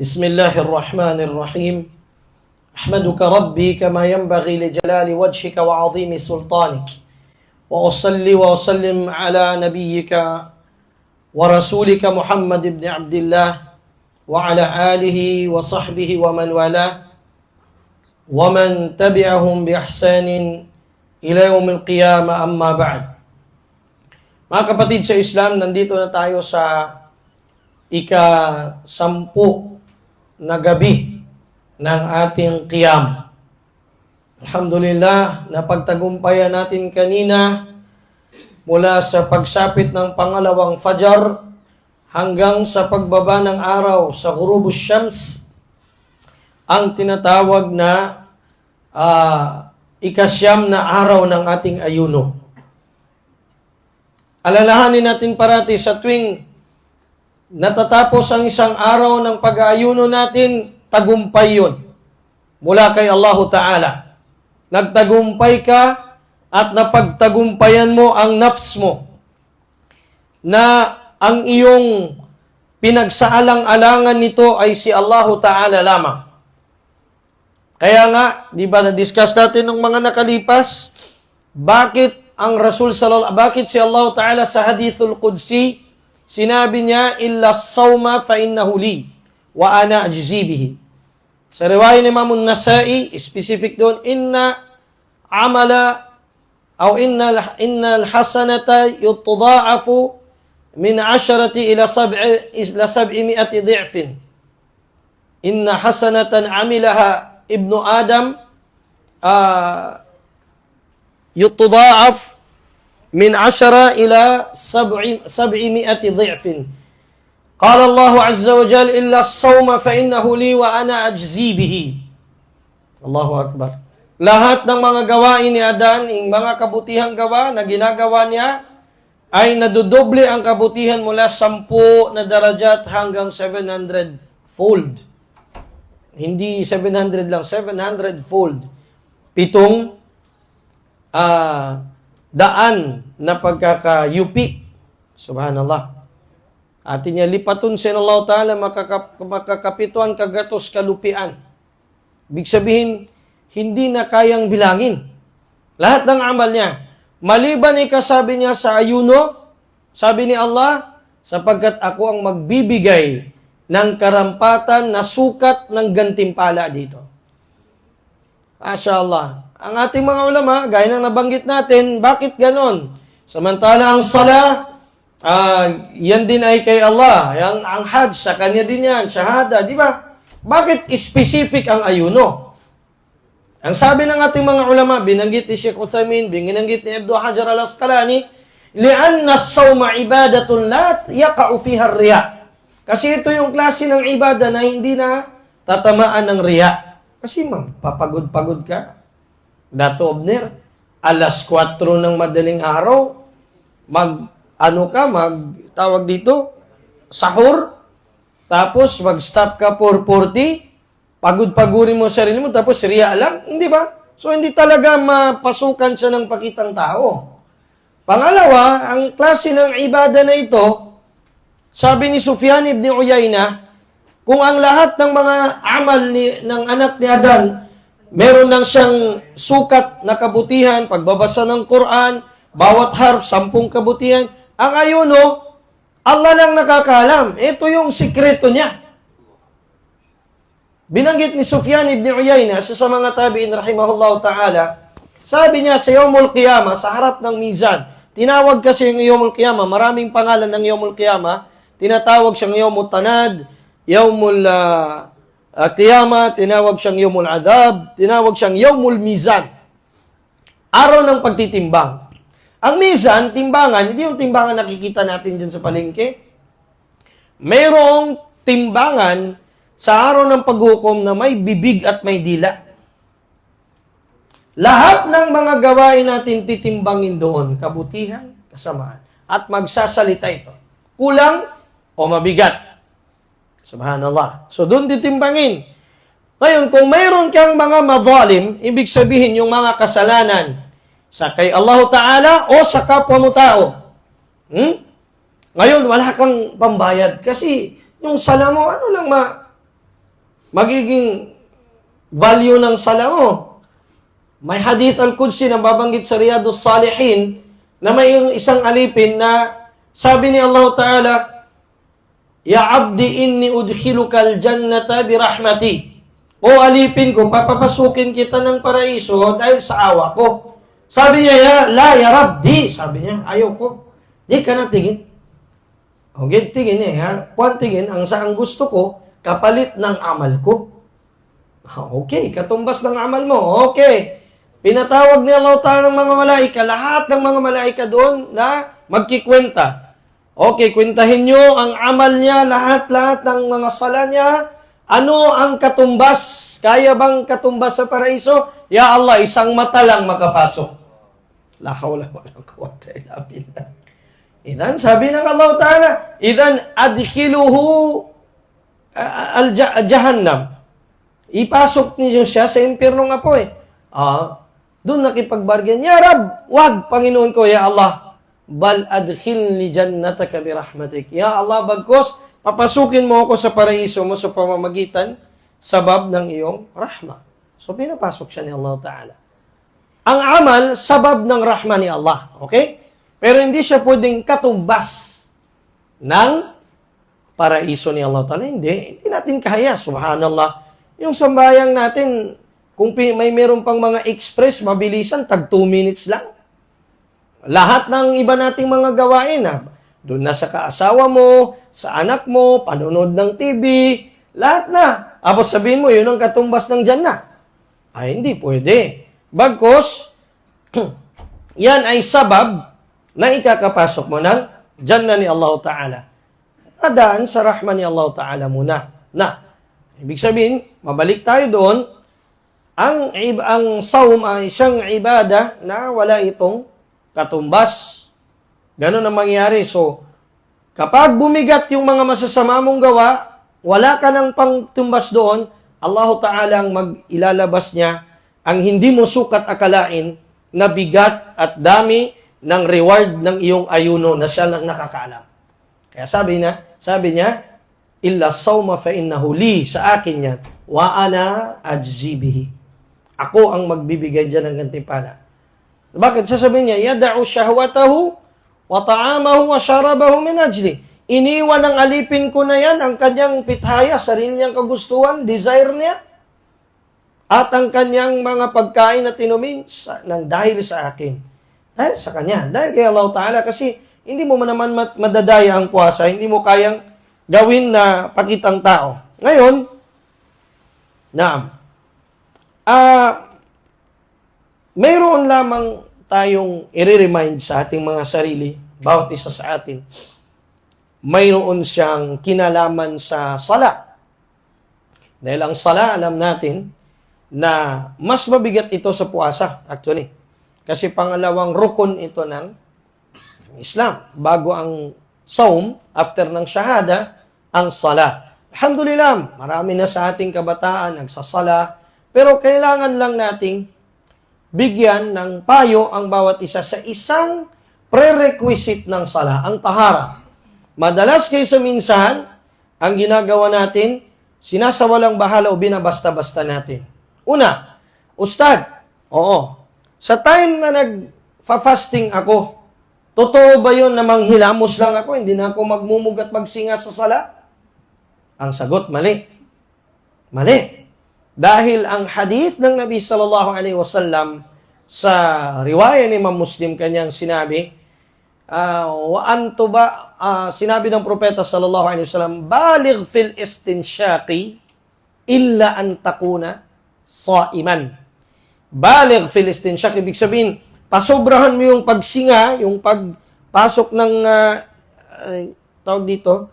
بسم الله الرحمن الرحيم. أحمدك ربي كما ينبغي لجلال وجهك وعظيم سلطانك. وأصلي وأسلم على نبيك ورسولك محمد بن عبد الله وعلى آله وصحبه ومن والاه ومن تبعهم بإحسان إلى يوم القيامة. أما بعد. Mga kapatid sa Islam, nandito na tayo sa ika-sampu na gabi ng ating qiyam. Alhamdulillah, napagtagumpayan natin kanina mula sa pagsapit ng pangalawang fajar hanggang sa pagbaba ng araw sa Ghurubus Shams ang tinatawag na ah, ikasyam na araw ng ating ayuno. Alalahanin natin parati sa tuwing natatapos ang isang araw ng pag-aayuno natin, tagumpay yun. Mula kay Allahu Ta'ala. Nagtagumpay ka at napagtagumpayan mo ang nafs mo na ang iyong pinagsaalang-alangan nito ay si Allahu Ta'ala lamang. Kaya nga, di ba na-discuss natin ng mga nakalipas, bakit ang Rasul sallallahu bakit si Allah Ta'ala sa hadithul Qudsi, sinabi niya, illa sawma fa innahu li, wa ana ajzi bihi. Sa riwaya ni Imam Nasai, specific doon, inna amala, aw inna, inna al-hasanata yutudaafu min asharati ila sab'i ila sab'i mi'ati dhi'fin. Inna hasanatan amilaha min ashara ila sab'i sab'i mi'ati dhi'fin. Qala Allah Azza wa Jal, illa as-sawma fa innahu li wa Lahat ng mga gawain ni Adan, yung mga kabutihang gawa na ginagawa niya, ay nadudoble ang kabutihan mula 10 na darajat hanggang 700 fold. Hindi 700 lang, 700 fold. Pitong uh, daan na pagkakayupi. Subhanallah. Atin niya lipaton sin Allah Ta'ala makakap, makakapituan kagatos kalupian. Ibig sabihin, hindi na kayang bilangin. Lahat ng amal niya. Maliban ikasabi niya sa ayuno, sabi ni Allah, sapagkat ako ang magbibigay ng karampatan na sukat ng gantimpala dito. Masya Allah. Ang ating mga ulama, gaya ng nabanggit natin, bakit ganon? Samantala ang sala, ah, yan din ay kay Allah. Yang, ang hajj, sa kanya din yan, shahada, di ba? Bakit specific ang ayuno? Ang sabi ng ating mga ulama, binanggit ni Sheikh Uthamin, binanggit ni Abdul Hajar al-Asqalani, li'anna sawma ibadatun la yaqa'u fiha riya. Kasi ito yung klase ng ibada na hindi na tatamaan ng riya. Kasi ma'am, papagod-pagod ka. Dato obner, alas 4 ng madaling araw, mag, ano ka, mag, tawag dito, sahur, tapos mag-stop ka 440, pagod-pagurin mo sarili mo, tapos riya lang, hindi ba? So, hindi talaga mapasukan siya ng pakitang tao. Pangalawa, ang klase ng ibada na ito, sabi ni Sufyan ibn Uyayna, kung ang lahat ng mga amal ni, ng anak ni Adan, meron lang siyang sukat na kabutihan, pagbabasa ng Quran, bawat harf, sampung kabutihan, ang ayuno, Allah lang nakakalam. Ito yung sikreto niya. Binanggit ni Sufyan ibn Uyayna sa, sa mga tabi'in rahimahullah ta'ala, sabi niya sa Yomul Qiyamah, sa harap ng mizan, tinawag kasi yung Yomul Qiyamah, maraming pangalan ng Yomul Qiyamah, tinatawag siyang Yomul Tanad, Yomul uh, uh, Qiyamah, tinawag siyang Yomul Adab, tinawag siyang Yomul Mizan. Araw ng pagtitimbang. Ang mizan, timbangan, hindi yung timbangan nakikita natin dyan sa palengke. Mayroong timbangan sa araw ng paghukom na may bibig at may dila. Lahat ng mga gawain natin titimbangin doon, kabutihan, kasamaan, at magsasalita ito. Kulang o mabigat. Subhanallah. So doon titimbangin. Ngayon, kung mayroon kang mga mazalim, ibig sabihin yung mga kasalanan sa kay Allah Ta'ala o sa kapwa mo tao. Hmm? Ngayon, wala kang pambayad kasi yung sala mo, ano lang ma, magiging value ng sala mo. May hadith al-Qudsi na babanggit sa Riyadus Salihin na may isang alipin na sabi ni Allah Ta'ala, Ya abdi inni udkhiluka al-jannata birahmati. O alipin ko, papapasukin kita ng paraiso dahil sa awa ko. Sabi niya, ya, la ya rabbi. Sabi niya, ayaw ko. Di ka na tingin. O, gid tingin niya, ha? Kuwan tingin, ang saang gusto ko, kapalit ng amal ko. Okay, katumbas ng amal mo. Okay. Pinatawag ni Allah ng mga malaika, lahat ng mga malaika doon na magkikwenta. Okay, kwentahin nyo ang amal niya, lahat-lahat ng mga sala niya. Ano ang katumbas? Kaya bang katumbas sa paraiso? Ya Allah, isang mata lang makapasok. La hawla wa la quwwata illa billah. Idan, sabi ng Allah Ta'ala, Idan, adkhiluhu uh, al-jahannam. Ipasok niyo siya sa impyerno nga po eh. Ah, doon nakipagbargain. Ya Rab, wag, Panginoon ko, Ya Allah. Bal adkhilni jannataka birahmatik. Ya Allah, bagkos, papasukin mo ako sa paraiso mo sa pamamagitan sabab ng iyong rahma. So, pinapasok siya ni Allah Ta'ala. Ang amal, sabab ng rahma ni Allah. Okay? Pero hindi siya pwedeng katumbas ng paraiso ni Allah Ta'ala. Hindi. Hindi natin kaya. Subhanallah. Yung sambayang natin, kung may meron pang mga express, mabilisan, tag 2 minutes lang. Lahat ng iba nating mga gawain, ha? doon na sa kaasawa mo, sa anak mo, panunod ng TV, lahat na. Tapos sabihin mo, yun ang katumbas ng dyan na. Ay, hindi pwede. Bagkos, yan ay sabab na ikakapasok mo ng dyan na ni Allah Ta'ala. Adaan sa rahman ni Allah Ta'ala muna. Na, ibig sabihin, mabalik tayo doon, ang, ang saum ay siyang ibada na wala itong katumbas. Ganon ang mangyari. So, kapag bumigat yung mga masasama mong gawa, wala ka ng pangtumbas doon, Allah Ta'ala ang mag-ilalabas niya ang hindi mo sukat akalain na bigat at dami ng reward ng iyong ayuno na siya lang nakakaalam. Kaya sabi niya, sabi niya, illa sawma fa innahu li sa akin yan wa ana ajzibihi. Ako ang magbibigay diyan ng gantimpala. Bakit sasabihin niya, yada'u shahwatahu wa ta'amahu wa sharabahu min ajli. Iniwan ng alipin ko na yan ang kanyang pithaya, sarili niyang kagustuhan, desire niya, at ang kanyang mga pagkain na tinumin sa, ng dahil sa akin. Dahil sa kanya. Dahil kay Allah Ta'ala kasi hindi mo man naman madadaya ang puwasa, hindi mo kayang gawin na pakitang tao. Ngayon, na ah mayroon lamang tayong i-remind sa ating mga sarili, bawat isa sa atin, mayroon siyang kinalaman sa sala. Dahil ang sala, alam natin, na mas mabigat ito sa puasa, actually. Kasi pangalawang rukun ito ng Islam. Bago ang saum, after ng shahada, ang sala. Alhamdulillah, marami na sa ating kabataan nagsasala, pero kailangan lang nating bigyan ng payo ang bawat isa sa isang prerequisite ng sala, ang tahara. Madalas kaysa minsan, ang ginagawa natin, sinasawalang bahala o binabasta-basta natin. Una, Ustad, oo, sa time na nag-fasting ako, totoo ba yun na manghilamos lang ako, hindi na ako magmumug at magsinga sa sala? Ang sagot, mali. Mali. Dahil ang hadith ng Nabi sallallahu alaihi wasallam sa riwaya ni Imam Muslim kanyang sinabi, ah, wa anto ba ah, sinabi ng propeta sallallahu alaihi wasallam, baligh fil istinshaqi illa an takuna saiman. Baligh fil istinshaq ibig sabihin, pasobrahan mo yung pagsinga, yung pagpasok ng ah, ay, tawag dito,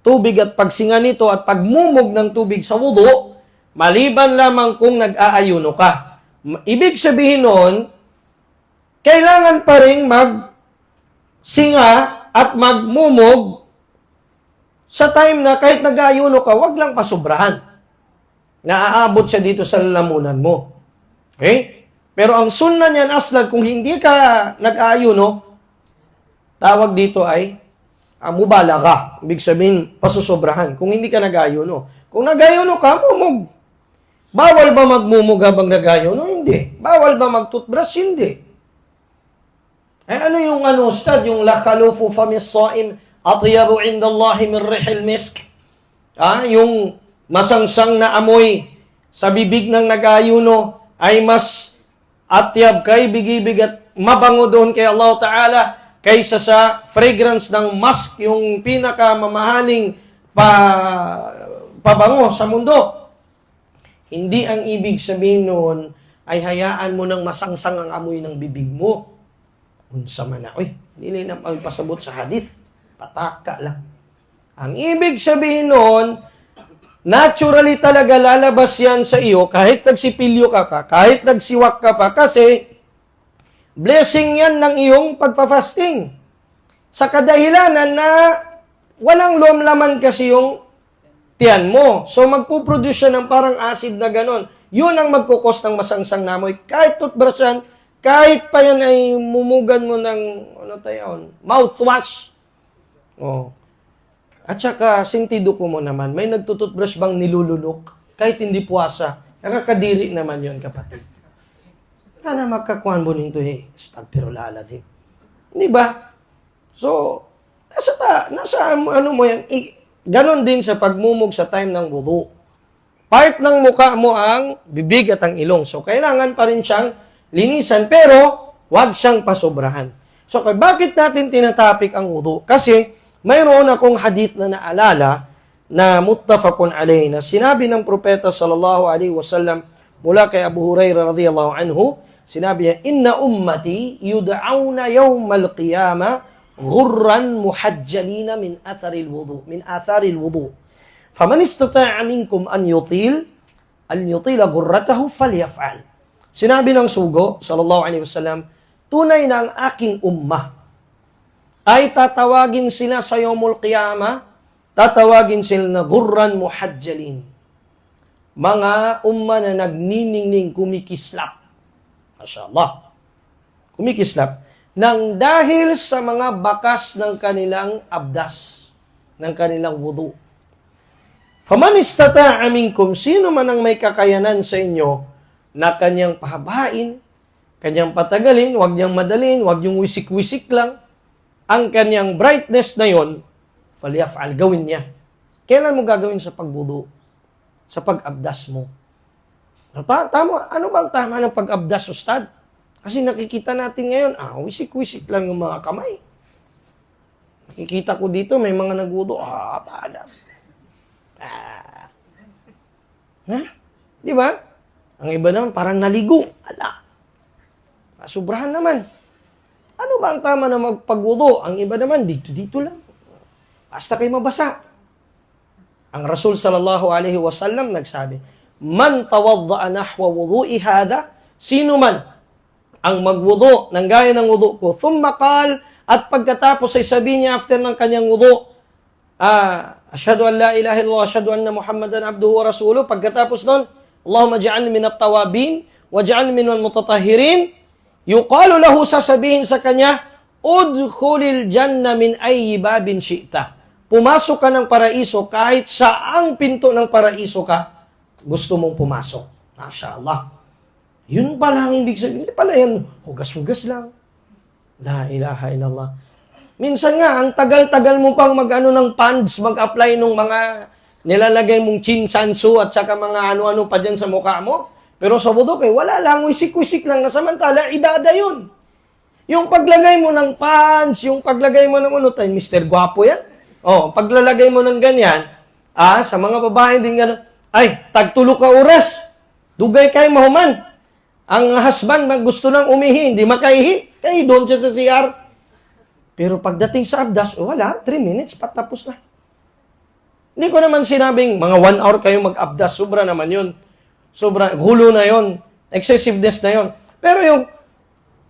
tubig at pagsinga nito at pagmumog ng tubig sa wudu, maliban lamang kung nag-aayuno ka. Ibig sabihin noon, kailangan pa rin mag singa at magmumog sa time na kahit nag-aayuno ka, wag lang pasobrahan. Naaabot siya dito sa lalamunan mo. Okay? Pero ang sunna niyan aslan, kung hindi ka nag-aayuno, tawag dito ay uh, mubalaga. Ibig sabihin, pasusobrahan. Kung hindi ka nag-ayuno. Kung nagayono ka, mumog. Bawal ba magmumog habang nagayono? Hindi. Bawal ba mag-toothbrush? Hindi. Eh ano yung ano, Ustad? Yung lakalufu famis saim atyabu indallahi min rihil misk. Ah, yung masangsang na amoy sa bibig ng nagayuno ay mas atyab kay bigibig at mabango doon kay Allah Ta'ala kaysa sa fragrance ng musk, yung pinakamamahaling pa, pabango sa mundo. Hindi ang ibig sabihin noon ay hayaan mo ng masangsang ang amoy ng bibig mo. Unsa man na, uy, dili na magpasabot sa hadith. Pataka lang. Ang ibig sabihin noon, naturally talaga lalabas yan sa iyo kahit nagsipilyo ka pa, kahit nagsiwak ka pa, kasi blessing yan ng iyong pagpa-fasting. Sa kadahilanan na walang lumlaman kasi yung tiyan mo. So magpuproduce siya ng parang acid na ganon. Yun ang magkukos ng masangsang namoy. Kahit toothbrushan, kahit pa yan ay mumugan mo ng, ano tayo, mouthwash. Oh. At saka, sintido ko mo naman, may nagtututbrush bang nilulunok? Kahit hindi puwasa. Nakakadiri naman yon kapatid. Sana magkakuhan mo nito eh. Stag pero laladim. Di ba? So, nasa, ta, nasa ano mo yan. I, ganon din sa pagmumog sa time ng wudu. Part ng muka mo ang bibig at ang ilong. So, kailangan pa rin siyang linisan, pero wag siyang pasobrahan. So, bakit natin tinatapik ang wudu? Kasi, mayroon akong hadith na naalala na muttafaqun alayhi na sinabi ng propeta sallallahu alaihi wasallam mula kay Abu Hurairah radhiyallahu anhu, sinabi niya, "Inna ummati yud'auna yawmal qiyamah ghurran muhajjalina min athari al-wudu, min athari al-wudu. Faman istata'a minkum an yutil, an yutila ghurratahu falyaf'al." Sinabi ng sugo sallallahu alaihi wasallam, tunay na ang aking ummah ay tatawagin sila sa yomul qiyama, tatawagin sila na gurran muhajjalin. Mga umma na nagniningning kumikislap. Masya Allah. Kumikislap. Nang dahil sa mga bakas ng kanilang abdas, ng kanilang wudu. Faman istata'a minkum, sino man ang may kakayanan sa inyo na kanyang pahabain, kanyang patagalin, wag niyang madalin, wag niyong wisik-wisik lang, ang kanyang brightness na yon, falyaf'al, gawin niya. Kailan mo gagawin sa pagbudo? Sa pag-abdas mo. Pa, tama, ano bang tama ng pag-abdas, Ustad? Kasi nakikita natin ngayon, ah, wisik-wisik lang yung mga kamay. Nakikita ko dito, may mga nagudo, ah, padas. Ah. Ha? Di ba? Ang iba naman, parang naligo. Ala. Sobrahan naman. Ano ba ang tama na magpagwudo? Ang iba naman, dito-dito lang. Basta kayo mabasa. Ang Rasul sallallahu alaihi wasallam nagsabi, Man tawadda'a nahwa wudu'i hada, sino man ang magwudu ng gaya ng wudu ko, thumma qal, at pagkatapos ay sabi niya after ng kanyang wudu, ah, ashhadu an la ilaha illallah, ashhadu anna muhammadan abduhu wa rasuluh, pagkatapos nun, Allahumma ja'alni minat tawabin, wa ja'alni minal mutatahirin, Yuqalu lahu sasabihin sa kanya, Udkhulil janna min ayyi babin syi'ta. Pumasok ka ng paraiso kahit saang pinto ng paraiso ka, gusto mong pumasok. Masya Allah. Yun pala ang ibig sabihin. Hindi pala yan, hugas-hugas lang. La ilaha illallah. Minsan nga, ang tagal-tagal mo pang mag-ano ng funds, mag-apply ng mga nilalagay mong chinsansu at saka mga ano-ano pa dyan sa mukha mo. Pero sa budok eh, wala lang, wisik-wisik lang na samantala, ibada yun. Yung paglagay mo ng pants, yung paglagay mo ng ano, tayo, Mr. Guapo yan. Oh, paglalagay mo ng ganyan, ah, sa mga babae din gano'n, ay, tagtulo ka oras, dugay kay mahuman. Ang husband, mag gusto nang umihi, hindi makaihi, kay doon siya sa CR. Pero pagdating sa abdas, oh, wala, 3 minutes, patapos na. Hindi ko naman sinabing, mga 1 hour kayo mag-abdas, sobra naman yun. Sobra, gulo na yon, excessiveness na yon. Pero yung,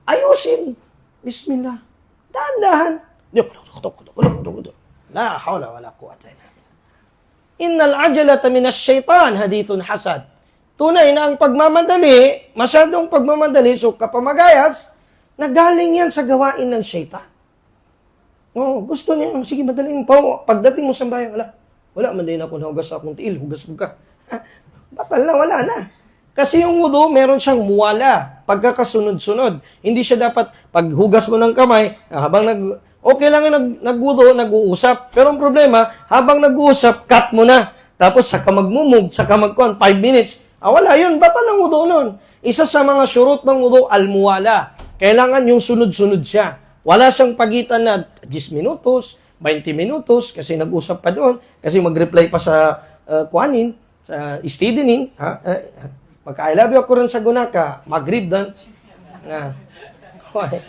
ayusin, bismillah, dahan-dahan. La hawla wala quwata illa billah. Innal ajalata minash shaitan hadithun hasad. Tunay na ang pagmamadali, masyadong pagmamadali, so kapamagayas, nagaling yan sa gawain ng shaitan. Oh, gusto niya, sige, madaling po. Pagdating mo sa bayan, wala, Wala man din ako nahugas sa akong tiil, hugas mo ka. Batal na, wala na. Kasi yung wudu, meron siyang muwala, pagkakasunod-sunod. Hindi siya dapat, pag hugas mo ng kamay, habang nag, okay lang yung nag, nagwudu, nag-uusap. Pero ang problema, habang nag-uusap, cut mo na. Tapos, saka magmumug, saka magkuhan, 5 minutes. Ah, wala yun, batal ang wudu nun. Isa sa mga surut ng wudu, al-muwala. Kailangan yung sunod-sunod siya. Wala siyang pagitan na 10 minutos, 20 minutos, kasi nag-usap pa doon, kasi mag-reply pa sa uh, kuanin, sa istidinin, ha? Uh, magka I love you ako rin sa gunaka, magrib dan. Hoy.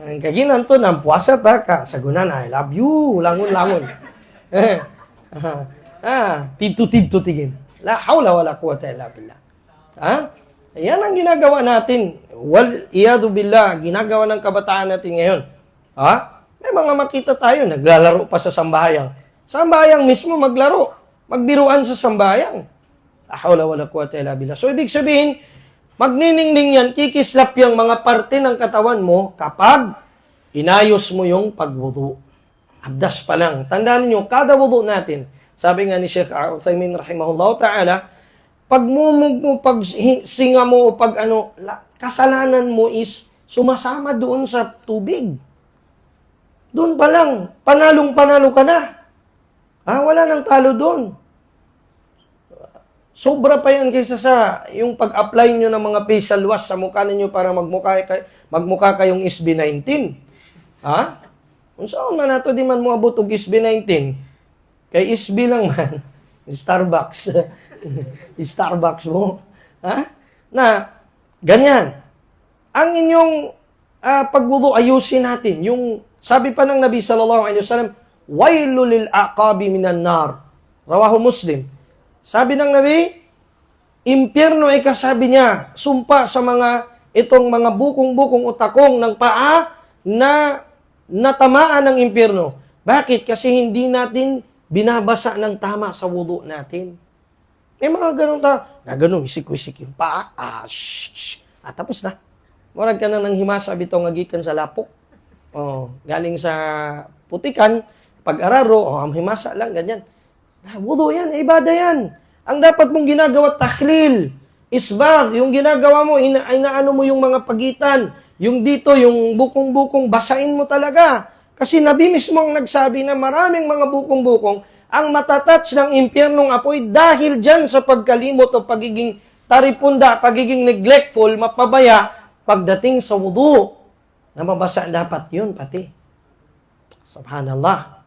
Ang kaginan to, nang puwasa ta ka, sa gunan, I love you, langon-langon. Eh, ah, ah, tidto-tidto tigin. La hawla wala quwata illa billah. Ha? Yan ang ginagawa natin. Wal iyadu billah, ginagawa ng kabataan natin ngayon. Ha? May mga makita tayo, naglalaro pa sa sambayang. Sambayang mismo maglaro. Magbiruan sa sambayang. La hawla wala quwata illa billah. So, ibig sabihin, magniningning yan, kikislap yung mga parte ng katawan mo kapag inayos mo yung pagwudu. Abdas pa lang. Tandaan niyo, kada wudu natin, sabi nga ni Sheikh Uthaymin rahimahullah ta'ala, pag mumug mo, pag singa mo, o pag ano, la- kasalanan mo is sumasama doon sa tubig. Doon pa lang, panalong-panalo ka na. Ah, wala nang talo doon. Sobra pa yan kaysa sa yung pag-apply nyo ng mga facial wash sa mukha ninyo para magmukha, kay, magmukha kayong SB19. Ha? Kung saan man nato di man mo abot og SB19, kay SB lang man, Starbucks. Starbucks mo. Ha? Na, ganyan. Ang inyong uh, pagwudu, ayusin natin. Yung, sabi pa ng Nabi sallallahu alaihi wasallam, Wailu lil aqabi minan nar. Rawahu Muslim. Sabi ng Nabi, impyerno ay kasabi niya, sumpa sa mga itong mga bukong-bukong utakong ng paa na natamaan ng impyerno. Bakit? Kasi hindi natin binabasa ng tama sa wudu natin. May mga ganun ta, na ganun, isik-isik yung paa, ah, shh, shh. ah, tapos na. Murag ka na ng himasa bitong ngagikan sa lapok. Oh, galing sa putikan, pag-araro, oh, ang himasa lang, ganyan. Ah, wudu yan, ibada yan. Ang dapat mong ginagawa, tahlil, isbag, yung ginagawa mo, ina, inaano mo yung mga pagitan, yung dito, yung bukong-bukong, basain mo talaga. Kasi Nabi mismo ang nagsabi na maraming mga bukong-bukong ang matatouch ng impyernong apoy dahil dyan sa pagkalimot o pagiging taripunda, pagiging neglectful, mapabaya, pagdating sa wudu, na mabasa dapat yun pati. Subhanallah.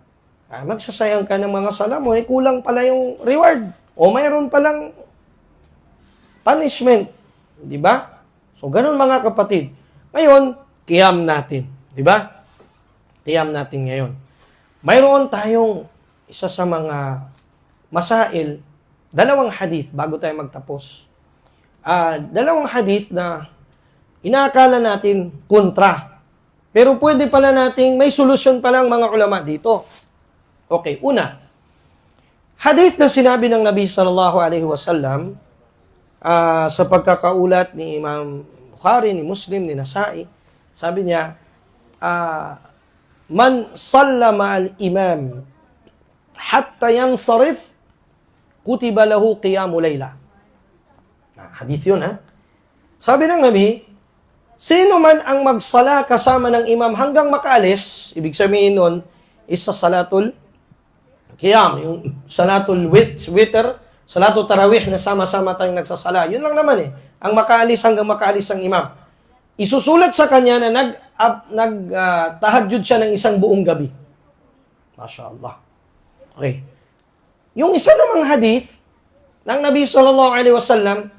Ah, magsasayang ka ng mga sala mo, eh, kulang pala yung reward. O mayroon palang punishment. Di ba? So, ganun mga kapatid. Ngayon, kiyam natin. Di ba? Kiyam natin ngayon. Mayroon tayong isa sa mga masail, dalawang hadith bago tayo magtapos. Ah, dalawang hadith na inaakala natin kontra. Pero pwede pala nating may solusyon pa lang mga ulama dito. Okay, una. Hadith na sinabi ng Nabi sallallahu alaihi wasallam ah, sa pagkakaulat ni Imam Bukhari, ni Muslim, ni Nasai, sabi niya, ah, man sallama al-imam hatta yansarif kutiba lahu qiyamu layla. Ah, hadith yun, ha? Sabi ng Nabi, sino man ang magsala kasama ng imam hanggang makaalis, ibig sabihin nun, is sa salatul qiyam, yung salatul wit, witr, salatul tarawih na sama-sama tayong nagsasala. Yun lang naman eh. Ang makaalis hanggang makaalis ang imam. Isusulat sa kanya na nag, ab, nag ah, tahajjud siya ng isang buong gabi. Masya Allah. Okay. Yung isa namang hadith ng Nabi sallallahu alaihi wasallam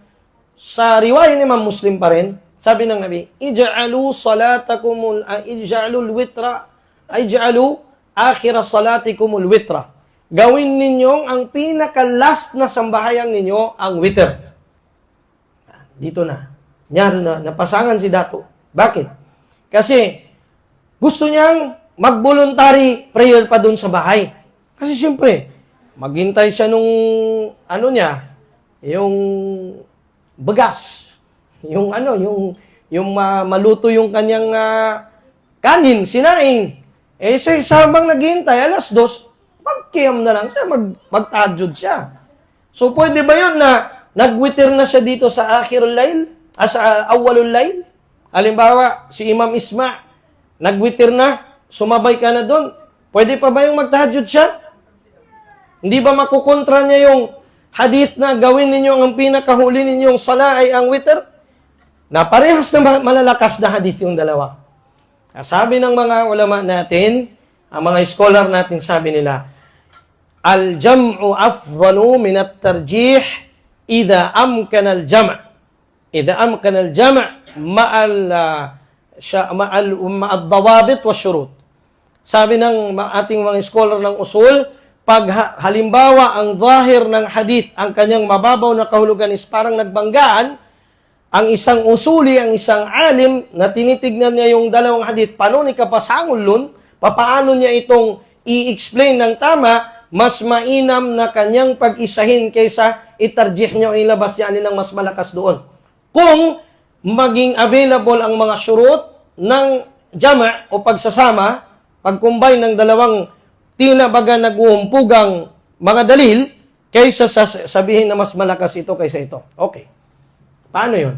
sa riwayat ni Imam Muslim pa rin, sabi ng Nabi, "Ij'alu salatakumul uh, ij'alul witra, ij'alu akhir salatikumul witra." Gawin ninyong ang pinaka-last na sambahayang ninyo ang witr. Dito na. Nyari na, napasangan si Dato. Bakit? Kasi gusto niyang mag-voluntary prayer pa doon sa bahay. Kasi siyempre, maghintay siya nung, ano niya, yung bagas. Yung ano, yung, yung ma- maluto yung kanyang ah, kanin, sinaing. Eh, sa habang naghihintay, alas dos, mag, magkiyam na lang siya, mag, magtajud siya. So, pwede ba yun na nagwitir na siya dito sa akhirul layl? Ah, sa ah, awwalul layl? Halimbawa, si Imam Isma, nagwitir na, sumabay ka na doon. Pwede pa ba yung magtahajud siya? Hindi ba makukontra niya yung hadith na gawin ninyo ang pinakahuli ninyong sala ay ang witr? Na parehas na ma- malalakas na hadith yung dalawa. Sabi ng mga ulama natin, ang mga scholar natin sabi nila, Al-jam'u afdalu min at-tarjih idha amkana al-jam'. Ma'al ah, sya- ma'al ma'ad dawabit wa syurut. Sabi ng ating mga scholar ng usul, pag ha- halimbawa ang zahir ng hadith, ang kanyang mababaw na kahulugan is parang nagbanggaan, ang isang usuli, ang isang alim na tinitignan niya yung dalawang hadith, paano ni kapasangol nun, papaano niya itong i-explain ng tama, mas mainam na kanyang pag-isahin kaysa itarjih niya o ilabas niya alin ang mas malakas doon. Kung maging available ang mga syurut ng jama o pagsasama, pag-combine ng dalawang tila baga nag-uumpugang mga dalil, kaysa sa sabihin na mas malakas ito kaysa ito. Okay. Paano yun?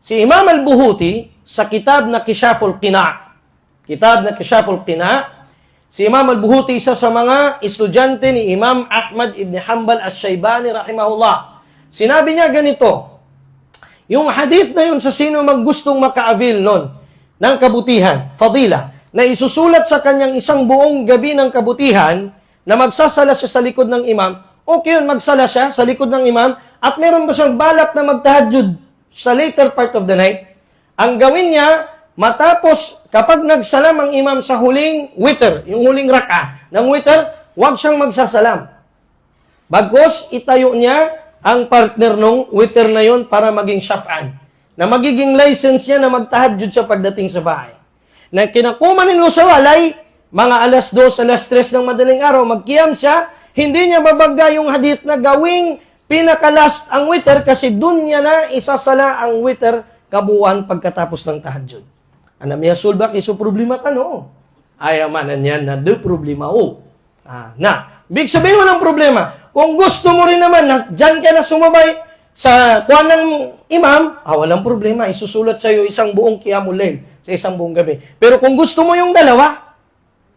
Si Imam al-Buhuti, sa kitab na Kishaful Qina, kitab na Kishaful Qina, si Imam al-Buhuti, isa sa mga estudyante ni Imam Ahmad ibn Hanbal al-Shaybani, rahimahullah. Sinabi niya ganito, yung hadith na yun sa sino mang gustong maka-avail nun ng kabutihan, fadila, na isusulat sa kanyang isang buong gabi ng kabutihan na magsasala siya sa likod ng imam, okay yun, magsala siya sa likod ng imam at meron ba siyang balak na magtahajud sa later part of the night? Ang gawin niya, matapos kapag nagsalam ang imam sa huling witr, yung huling raka ng witr, huwag siyang magsasalam. Bagos, itayo niya ang partner nung witr na yon para maging shaf'an. Na magiging license niya na magtahajud siya pagdating sa bahay. Na kinakumanin mo sa walay, mga alas 2, alas 3 ng madaling araw, magkiyam siya, hindi niya babagga yung hadith na gawing pinakalast ang witr kasi dun niya na isasala ang witr kabuuan pagkatapos ng tahajud. Anam niya sulbak iso problema tano. Ayamanan niya na de problema o. Ah, na, big sabihin mo ng problema. Kung gusto mo rin naman, na, dyan ka na sumabay sa kuwan ng imam, ah, walang problema. Isusulat sa'yo isang buong layl sa isang buong gabi. Pero kung gusto mo yung dalawa,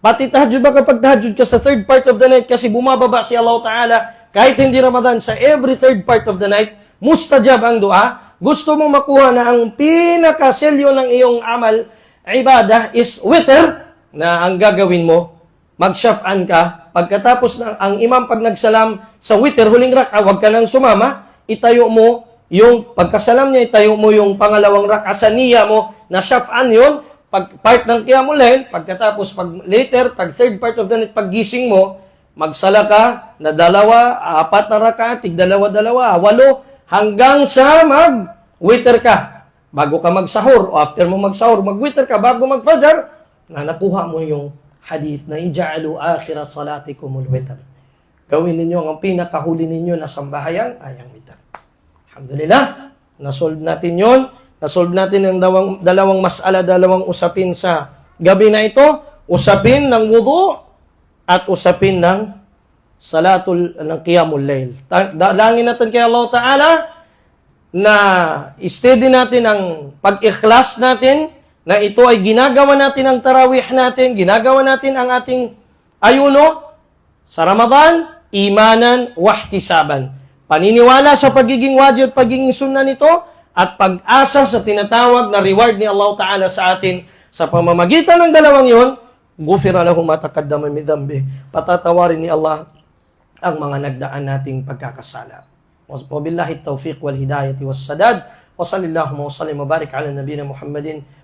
pati tahajud ba kapag tahajud ka sa third part of the night kasi bumababa si Allah Ta'ala kahit hindi Ramadan sa every third part of the night, mustajab ang dua. Gusto mo makuha na ang pinakaselyo ng iyong amal, ibadah is witr na ang gagawin mo, magsyafan ka, pagkatapos ng ang imam pag nagsalam sa witr, huling raka, huwag ka nang sumama, itayo mo yung pagkasalam niya, itayo mo yung pangalawang raka sa niya mo, na syafan yun, pag part ng qiyamul layl, pagkatapos pag later, pag third part of the night, pag gising mo, magsala ka na dalawa, apat na raka, tig dalawa-dalawa, walo, hanggang sa mag-witr ka. Bago ka magsahur o after mo magsahur, mag-witr ka bago mag-fajr, na nakuha mo yung hadith na ija'alu akhira salatikumul witr. Gawin ninyo ang pinakahuli ninyo na sambahayan ay ang witr. Alhamdulillah, nasolve natin yon. Nasolve natin ang dalawang, dalawang masala, dalawang usapin sa gabi na ito. Usapin ng wudu at usapin ng salatul ng qiyamul layl. Dalangin natin kay Allah Ta'ala na steady natin ang pag-ikhlas natin na ito ay ginagawa natin ang tarawih natin, ginagawa natin ang ating ayuno sa Ramadan, imanan, wahtisaban. Paniniwala sa pagiging wajib pagiging sunna nito at pag-asa sa tinatawag na reward ni Allah Ta'ala sa atin sa pamamagitan ng dalawang yon, gufira lahu matakaddama min dhanbi. Patatawarin ni Allah ang mga nagdaan nating pagkakasala. Wabillahi tawfiq wal hidayati was sadad. Wa sallallahu wa sallim wa barik ala